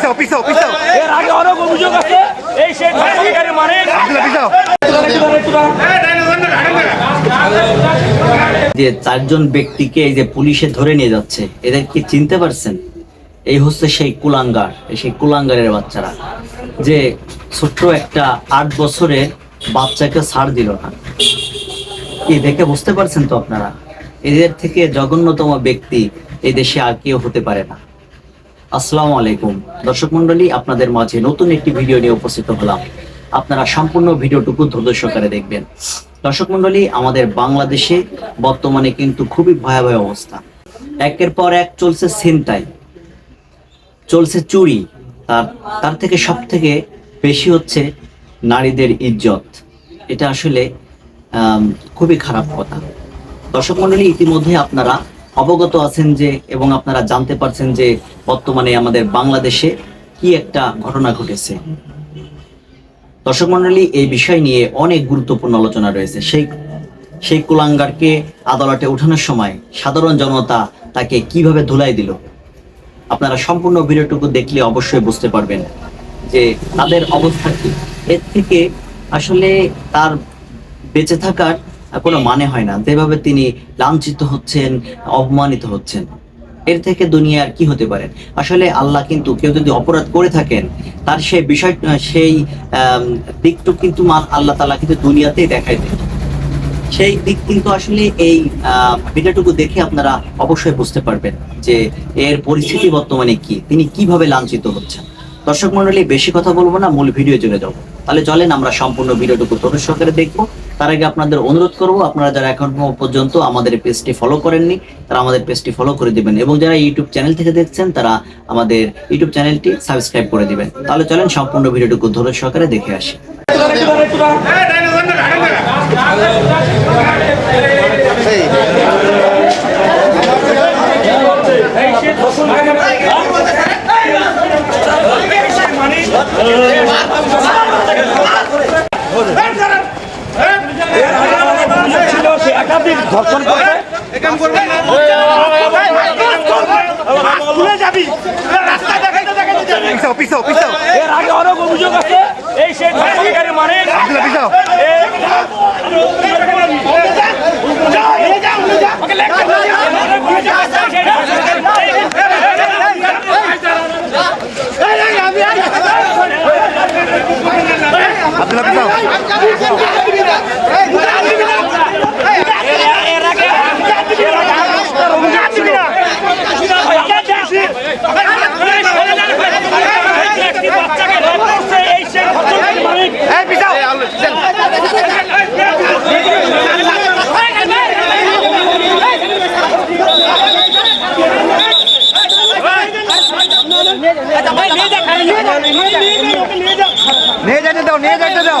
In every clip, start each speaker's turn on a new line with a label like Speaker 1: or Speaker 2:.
Speaker 1: পিছাও পিছাও পিছাও।
Speaker 2: এর আগে অনেক অভিযোগ আছে। এই শেখ হাসিনার মানে
Speaker 1: পিছাও
Speaker 3: যে চারজন ব্যক্তিকে এই যে পুলিশে ধরে নিয়ে যাচ্ছে এদের কি চিনতে পারছেন? এই হচ্ছে সেই কুলাঙ্গার এই সেই কুলাঙ্গারের বাচ্চারা যে ছোট্ট একটা আট বছরের বাচ্চাকে ছাড় দিল না। কি দেখে বুঝতে পারছেন তো আপনারা? এদের থেকে জঘন্যতম ব্যক্তি এই দেশে আর কেউ হতে পারে না। আসসালামু আলাইকুম। দর্শক মন্ডলী আপনাদের মাঝে নতুন একটি ভিডিও নিয়ে উপস্থিত হলাম। আপনারা সম্পূর্ণ ভিডিওটুকু ধৈর্য দেখবেন। দর্শক মন্ডলী আমাদের বাংলাদেশে বর্তমানে কিন্তু খুবই ভয়াবহ অবস্থা। একের পর এক চলছে ছিনতাই চলছে চুরি। তার তার থেকে সব থেকে বেশি হচ্ছে নারীদের ইজ্জত। এটা আসলে খুবই খারাপ কথা। দর্শক মন্ডলী ইতিমধ্যে আপনারা অবগত আছেন যে এবং আপনারা জানতে পারছেন যে বর্তমানে আমাদের বাংলাদেশে কি একটা ঘটনা ঘটেছে। দর্শক মন্ডলী, এই বিষয় নিয়ে অনেক গুরুত্বপূর্ণ আলোচনা রয়েছে। সেই সেই কুলাঙ্গারকে আদালতে ওঠানোর সময় সাধারণ জনতা তাকে কীভাবে ধুলাই দিল? আপনারা সম্পূর্ণ ভিডিওটুকু দেখলে অবশ্যই বুঝতে পারবেন যে তাদের অবস্থা কি। এর থেকে আসলে তার বেঁচে থাকার কোনো মানে হয় না। যেভাবে তিনি লাঞ্ছিত হচ্ছেন অপমানিত হচ্ছেন। এর থেকে দুনিয়ার কি হতে পারে? আসলে আল্লাহ কিন্তু কেউ যদি অপরাধ করে থাকেন তার সেই বিষয় সেই দিকটুকু কিন্তু আল্লাহ তালা কিন্তু দুনিয়াতেই দেখাই দেয় সেই দিক কিন্তু আসলে এই আহ, ভিডিওটুকু দেখে আপনারা অবশ্যই বুঝতে পারবেন যে এর পরিস্থিতি বর্তমানে কি। তিনি কীভাবে লাঞ্ছিত হচ্ছেন। দর্শক মন্ডলী বেশি কথা বলব না মূল ভিডিও চলে যাব। তাহলে চলেন আমরা সম্পূর্ণ ভিডিওটুকু তরুণ সহকারে দেখব। তার আগে আপনাদের অনুরোধ করব, আপনারা যারা এখন পর্যন্ত আমাদের পেজটি ফলো করেননি, তারা আমাদের পেজটি ফলো করে দিবেন এবং যারা ইউটিউব চ্যানেল থেকে দেখছেন, তারা আমাদের ইউটিউব চ্যানেলটি সাবস্ক্রাইব করে দিবেন। তাহলে চলেন, সম্পূর্ণ ভিডিওটুকু ধরে সহকারে দেখে আসি।
Speaker 2: ধর্ষণ করবে এর আগে অনেক অভিযোগ আছে এই শেখ হাসিনার মানে
Speaker 1: আব্দুল্লাহ পিছাও আব্দুল্লাহ পিছাও এই পিছাও নিয়ে যাইতে দাও নিয়ে যাইতে দাও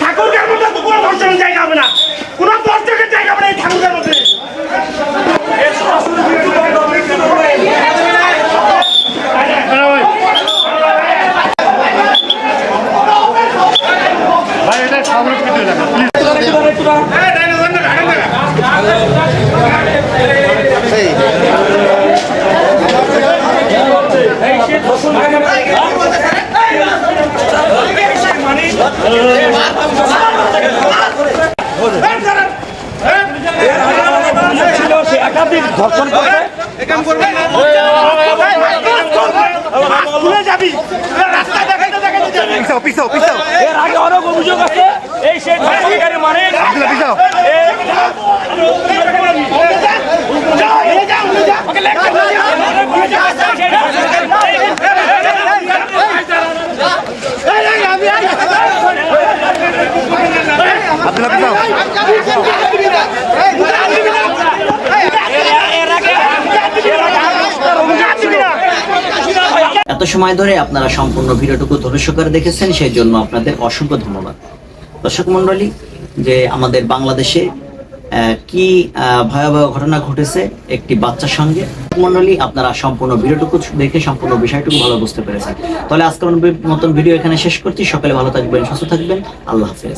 Speaker 4: ঠাকুরগার মধ্যে তো কোনো ধর্ষণের জায়গা হবে না কোনো দর্শকের জায়গা হবে না এই ঠাকুরগার মধ্যে ভাই এটা সামনে পিঠে রাখা
Speaker 2: ছিল সে একাধিক করবে
Speaker 4: যাবি রাস্তা দেখাইতে দেখাইতে যাবি
Speaker 1: পিছাও পিছাও
Speaker 2: এর আগে অনেক অভিযোগ আছে এই শেখ হাসিনার মানে
Speaker 1: আব্দুল্লাহ পিছাও
Speaker 4: যা, নিয়ে যা, নিয়ে যা।
Speaker 1: আব্দুল্লাহ পিছাও
Speaker 3: এত সময় ধরে আপনারা সম্পূর্ণ ভিডিওটুকু ধৈর্য করে দেখেছেন সেই জন্য আপনাদের অসংখ্য ধন্যবাদ। দর্শক মন্ডলী যে আমাদের বাংলাদেশে কি ভয়াবহ ঘটনা ঘটেছে একটি বাচ্চার সঙ্গে মন্ডলী আপনারা সম্পূর্ণ ভিডিওটুকু দেখে সম্পূর্ণ বিষয়টুকু ভালো বুঝতে পেরেছেন। তাহলে আজকের মতন ভিডিও এখানে শেষ করছি। সকালে ভালো থাকবেন, সুস্থ থাকবেন। আল্লাহ হাফেজ।